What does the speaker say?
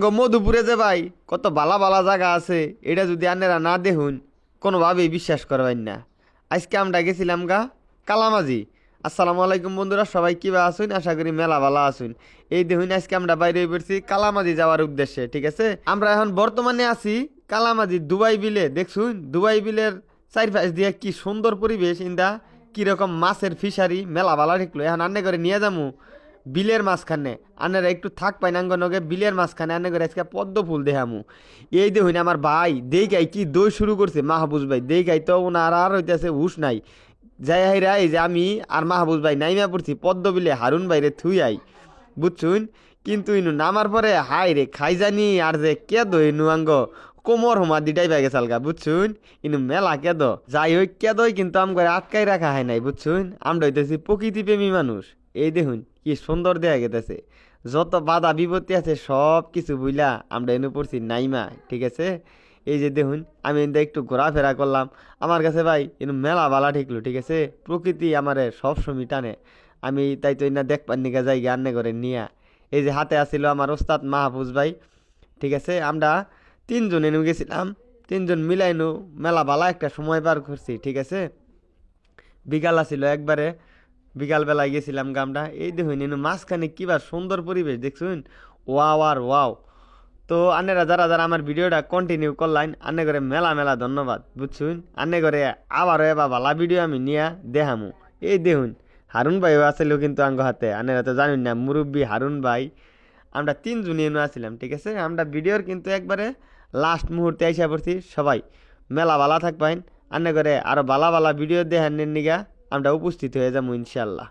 আঙ্গ মধুপুরে যে ভাই, কত বালা বালা জায়গা আছে, এটা যদি আনেরা না দেখুন, কোনোভাবেই বিশ্বাস করবেন না। আজকে আমরা গেছিলাম গা কালামাজি আসসালামু আলাইকুম বন্ধুরা, সবাই কিবা আসুন আশা করি মেলা ভালো আসুন এই দেখুন, আজকে আমরা বাইরে পড়ছি কালামাজি যাওয়ার উদ্দেশ্যে, ঠিক আছে? আমরা এখন বর্তমানে আছি কালামাজি দুবাই বিলে। দেখছুন, দুবাই বিলের চারপাশ দিয়ে কি সুন্দর পরিবেশ, ইন্দা। কীরকম মাছের ফিশারি, মেলা ভালো ঠিকলো এখন আন্নে করে নিয়ে যামু। বিলের মাঝখানে। আনারা একটু থাক পাই নাঙ্গ নগে বিলের মাঝখানে আনে করে আজকে পদ্ম ফুল দেখামু। এই দেখুন আমার ভাই, দেখাই কি দই শুরু করছে, মাহবুজ ভাই। দেখাই তো ওনার আর হইতেছে হুশ নাই। যাই হাই রাই যে আমি আর মাহবুজ ভাই নাইমা পড়ছি, পদ্ম বিলে হারুন ভাইরে থুই আই। বুঝছুন? কিন্তু ইনু নামার পরে হাই রে, খাই জানি আর যে কে দো ইনু আঙ্গ কোমর হোমা দিটাই পাই গেছে আলগা বুঝছুন? ইনু মেলা কেদ। যাই হোক কে দই কিন্তু আম করে আটকাই রাখা হয় নাই, বুঝছুন? আমরা হইতেছি প্রকৃতি প্রেমী মানুষ। এই দেখুন, কি সুন্দর দেয়া গেতেছে। যত বাধা বিপত্তি আছে, সব কিছু বুঝলা আমরা এনে পড়ছি নাইমা, ঠিক আছে? এই যে দেখুন, আমি এনতে একটু ঘোরাফেরা করলাম। আমার কাছে ভাই এনু মেলা বালা ঠিকলো, ঠিক আছে? প্রকৃতি আমারে সবসময় টানে। আমি তাই তো না দেখবার নিকা যাই আন্নে করে নিয়া। এই যে হাতে আসিল আমার ওস্তাদ মাহফুজ ভাই, ঠিক আছে? আমরা তিনজন এনে গেছিলাম, তিনজন মিলাইনু মেলা বালা একটা সময় পার করছি, ঠিক আছে? বিকাল আসিল একবারে, বিকালবেলায় গেছিলাম গামটা এই দেখুন, এনু মাঝখানে কিবা সুন্দর পরিবেশ, দেখছুন? ওয়াও আর ওয়াও। তো আন্নেরা যারা যারা আমার ভিডিওটা কন্টিনিউ করলাইন, আন্নে করে মেলা মেলা ধন্যবাদ, বুঝছুন? আন্নে করে আবারও এবার ভালা ভিডিও আমি নিয়া দেহামু এই দেখুন, হারুন ভাইও আসলেও কিন্তু আঙ্গ হাতে, আন্নেরা তো জানুন না, মুরব্বী হারুন ভাই। আমরা তিনজনই এনে আসছিলাম, ঠিক আছে? আমরা ভিডিওর কিন্তু একবারে লাস্ট মুহূর্তে আইসা পড়ছি, সবাই মেলা বালা থাকবেন। আন্না করে আরও বালা বালা ভিডিও দেখানোর নিগা, আমরা উপস্থিত হয়ে যাব ইনশাল্লাহ।